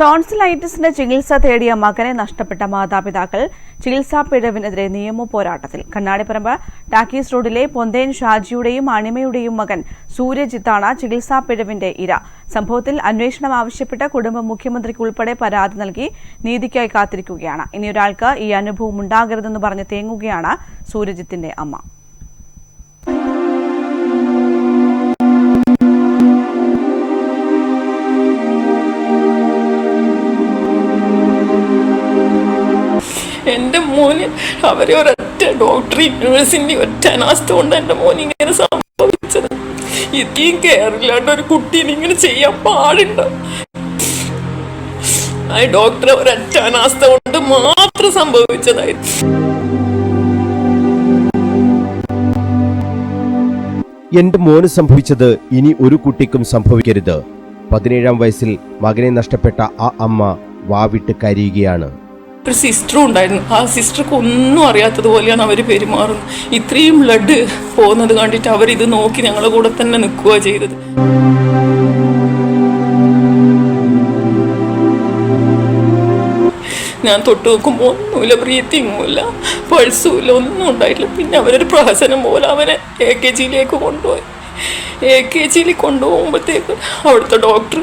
ടോൺസിലൈറ്റിസിന്റെ ചികിത്സ തേടിയ മകനെ നഷ്ടപ്പെട്ട മാതാപിതാക്കൾ ചികിത്സാ പിഴവിനെതിരെ നിയമ പോരാട്ടത്തിൽ. കണ്ണാടിപ്പറമ്പ് ടാക്കീസ് റോഡിലെ പൊന്തേൻ ഷാജിയുടെയും അണിമയുടെയും മകൻ സൂര്യജിത്താണ് ചികിത്സാ പിഴവിന്റെ ഇര. സംഭവത്തിൽ അന്വേഷണം ആവശ്യപ്പെട്ട് കുടുംബം മുഖ്യമന്ത്രിക്ക് ഉൾപ്പെടെ പരാതി നൽകി നീതിക്കായി കാത്തിരിക്കുകയാണ്. ഇനിയൊരാൾക്ക് ഈ അനുഭവം ഉണ്ടാകരുതെന്ന് പറഞ്ഞ് തേങ്ങുകയാണ് സൂര്യജിത്തിന്റെ അമ്മ. എന്റെ മോന് അവരെ ഒരൊറ്റ ഡോക്ടറി നേഴ്സിന്റെ ഒറ്റ അനാസ്ഥ കൊണ്ട് എന്റെ മോൻ ഇങ്ങനെ സംഭവിച്ചത്. ഇത്രയും കെയറില്ലാണ്ട് ഒരു കുട്ടീനെ ഇങ്ങനെ ചെയ്യാൻ പാടുണ്ടോ? ആ ഡോക്ടറെ ഒരൊറ്റ അനാസ്ഥ കൊണ്ട് മാത്രം സംഭവിച്ചതായിരുന്നു എന്റെ മോന് സംഭവിച്ചത് ഇനി ഒരു കുട്ടിക്കും സംഭവിക്കരുത്. പതിനേഴാം വയസ്സിൽ മകനെ നഷ്ടപ്പെട്ട ആ അമ്മ വാവിട്ട് കരയുകയാണ്. ഒരു സിസ്റ്ററും ഉണ്ടായിരുന്നു. ആ സിസ്റ്റർക്ക് ഒന്നും അറിയാത്തതുപോലെയാണ് അവർ പെരുമാറുന്നത്. ഇത്രയും ബ്ലഡ് പോകുന്നത് കണ്ടിട്ട് അവരിത് നോക്കി ഞങ്ങളുടെ കൂടെ തന്നെ നിൽക്കുക ചെയ്തത്. ഞാൻ തൊട്ട് നോക്കുമ്പോൾ ഒന്നുമില്ല ബ്രീത്തിങ്ങുമില്ല പൾസുമില്ല ഒന്നും ഉണ്ടായിട്ടില്ല. പിന്നെ അവരൊരു പ്രഹസനം പോലെ അവനെ എ കെ ജിയിലേക്ക് കൊണ്ടുപോയി. എ കെ ജിയിൽ കൊണ്ടുപോകുമ്പോഴത്തേക്ക് അവിടുത്തെ ഡോക്ടർ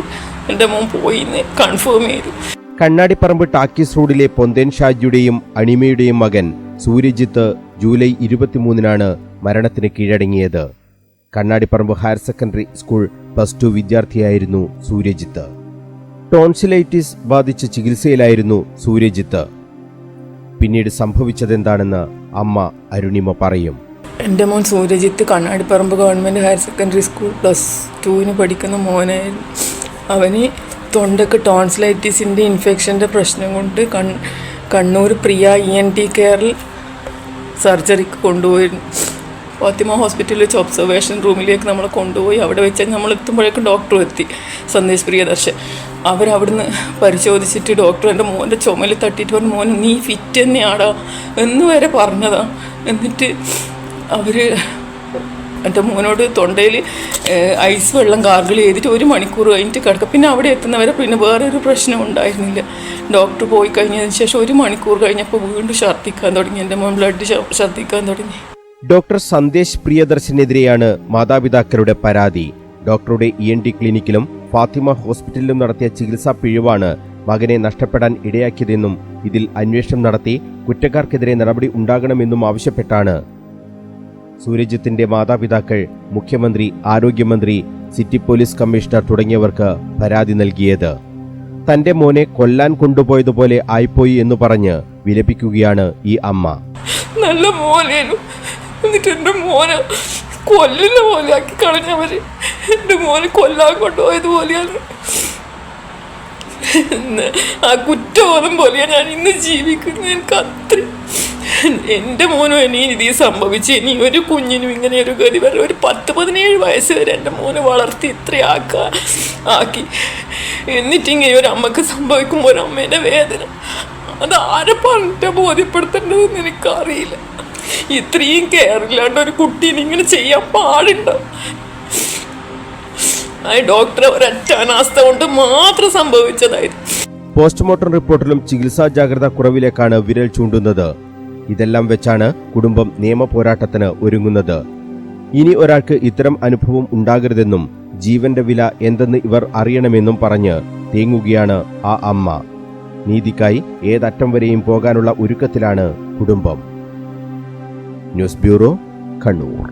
എന്റെ മോൻ പോയി കൺഫേം ചെയ്തു. കണ്ണാടിപ്പറമ്പ് ടാക്കീസ് റോഡിലെ പൊന്തേൻ ഷാജിയുടെയും അണിമയുടെയും മകൻ സൂര്യജിത്ത് ജൂലൈ ഇരുപത്തിമൂന്നിനാണ് മരണത്തിന് കീഴടങ്ങിയത്. Kannadiparamba higher secondary school plus two വിദ്യാർത്ഥിയായിരുന്നു Suryajith. Tonsillitis ബാധിച്ച് ചികിത്സയിലായിരുന്നു സൂര്യജിത്ത്. പിന്നീട് സംഭവിച്ചതെന്താണെന്ന് അമ്മ അരുണിമ പറയും. എന്റെ മോൻ Suryajith Kannadiparamba government higher secondary school plus ടുവിന് പഠിക്കുന്ന മോനായിരുന്നു. അവന് തൊണ്ടക്ക് ടോൺസിലൈറ്റിസിന്റെ ഇൻഫെക്ഷന്റെ പ്രശ്നം കൊണ്ട് കൺ Kannur Priya E N T കെയറിൽ സർജറിക്ക് കൊണ്ടുപോയി. ഫാത്തിമ ഹോസ്പിറ്റലിൽ വെച്ച് ഒബ്സർവേഷൻ റൂമിലേക്ക് നമ്മളെ കൊണ്ടുപോയി. അവിടെ വെച്ച് നമ്മൾ എത്തുമ്പോഴേക്കും ഡോക്ടർ എത്തി. സന്ദേശ് പ്രിയദർശൻ. അവരവിടുന്ന് പരിശോധിച്ചിട്ട് ഡോക്ടർ എന്റെ മോന്റെ ചുമലിൽ തട്ടിയിട്ട് പറഞ്ഞു മോൻ നീ ഫിറ്റ് തന്നെയാടാ. എന്ന് വരെ പറഞ്ഞതാണ് എന്നിട്ട് അവർ എന്റെ മോനോട് തൊണ്ടയിൽ ഐസ് വെള്ളം ഗാർഗിൾ ചെയ്തിട്ട് ഒരു മണിക്കൂർ കഴിഞ്ഞിട്ട് കിടക്കുക. പിന്നെ അവിടെ എത്തുന്നവരെ പിന്നെ വേറെ ഒരു പ്രശ്നം ഉണ്ടായിരുന്നില്ല. ഡോക്ടർ പോയി കഴിഞ്ഞതിന് ശേഷം ഒരു മണിക്കൂർ കഴിഞ്ഞപ്പോൾ വീണ്ടും ഛർദ്ദിക്കാൻ തുടങ്ങി. എന്റെ മോൻ ബ്ലഡ് ഛർദ്ദിക്കാൻ തുടങ്ങി. ഡോക്ടർ സന്ദേശ് പ്രിയദർശനെതിരെയാണ് മാതാപിതാക്കളുടെ പരാതി. ഡോക്ടറുടെ ഇ എൻ ടി ക്ലിനിക്കിലും ഫാത്തിമ ഹോസ്പിറ്റലിലും നടത്തിയ ചികിത്സാ പിഴവാണ് മകനെ നഷ്ടപ്പെടാൻ ഇടയാക്കിയതെന്നും ഇതിൽ അന്വേഷണം നടത്തി കുറ്റക്കാർക്കെതിരെ നടപടി ഉണ്ടാകണമെന്നും ആവശ്യപ്പെട്ടാണ്. സൂര്യജിത്തിന്റെ മാതാപിതാക്കൾ മുഖ്യമന്ത്രി ആരോഗ്യമന്ത്രി സിറ്റി പോലീസ് കമ്മീഷണർ തുടങ്ങിയവർക്ക് പരാതി നൽകിയത്. തന്റെ മോനെ കൊല്ലാൻ കൊണ്ടുപോയതുപോലെ ആയിപ്പോയി എന്ന് പറഞ്ഞ് വിലപിക്കുകയാണ് ഈ അമ്മ. നല്ല മോനേനു എന്നിട്ട് എന്റെ മോനെ കൊല്ലുന്ന പോലെ ആക്കി കളഞ്ഞവര്. എന്റെ മോനെ കൊല്ലാൻ കൊണ്ടുപോയത് പോലെയാണ്. ആ കുറ്റബോധം പോലെയാണ് ഞാൻ ഇന്ന് ജീവിക്കുന്നത്. എനിക്ക് അത്രയും എന്റെ മോനും ഇനി ഇതീ സംഭവിച്ച്. ഇനി ഒരു കുഞ്ഞിനും ഇങ്ങനെ ഒരു ഗതി വരെ ഒരു പത്ത് പതിനേഴ് വയസ്സ് വരെ എന്റെ മോനെ വളർത്തി ഇത്രയാക്ക ആക്കി എന്നിട്ടിങ്ങനെ ഒരു അമ്മയ്ക്ക് സംഭവിക്കുമ്പോൾ ഒരു അമ്മേന്റെ വേദന. അത് ആരെ പറഞ്ഞിട്ട് ബോധ്യപ്പെടുത്തേണ്ടതെന്ന് എനിക്കറിയില്ല. ഇത്രയും കെയറില്ലാണ്ട് ഒരു കുട്ടീനെ ഇങ്ങനെ ചെയ്യാൻ പാടുണ്ടോ ആ ഡോക്ടറെ ഒരൊറ്റ അനാസ്ഥ കൊണ്ട് മാത്രം സംഭവിച്ചതായിരുന്നു പോസ്റ്റ്മോർട്ടം റിപ്പോർട്ടിലും ചികിത്സാ ജാഗ്രത കുറവിലേക്കാണ് വിരൽ ചൂണ്ടുന്നത്. ഇതെല്ലാം വെച്ചാണ് കുടുംബം നിയമ പോരാട്ടത്തിന് ഒരുങ്ങുന്നത്. ഇനി ഒരാൾക്ക് ഇത്തരം അനുഭവം ഉണ്ടാകരുതെന്നും ജീവന്റെ വില എന്തെന്ന് ഇവർ അറിയണമെന്നും പറഞ്ഞ് തേങ്ങുകയാണ് ആ അമ്മ. നീതിക്കായി ഏതറ്റം വരെയും പോകാനുള്ള ഒരുക്കത്തിലാണ് കുടുംബം. News bureau Kannur.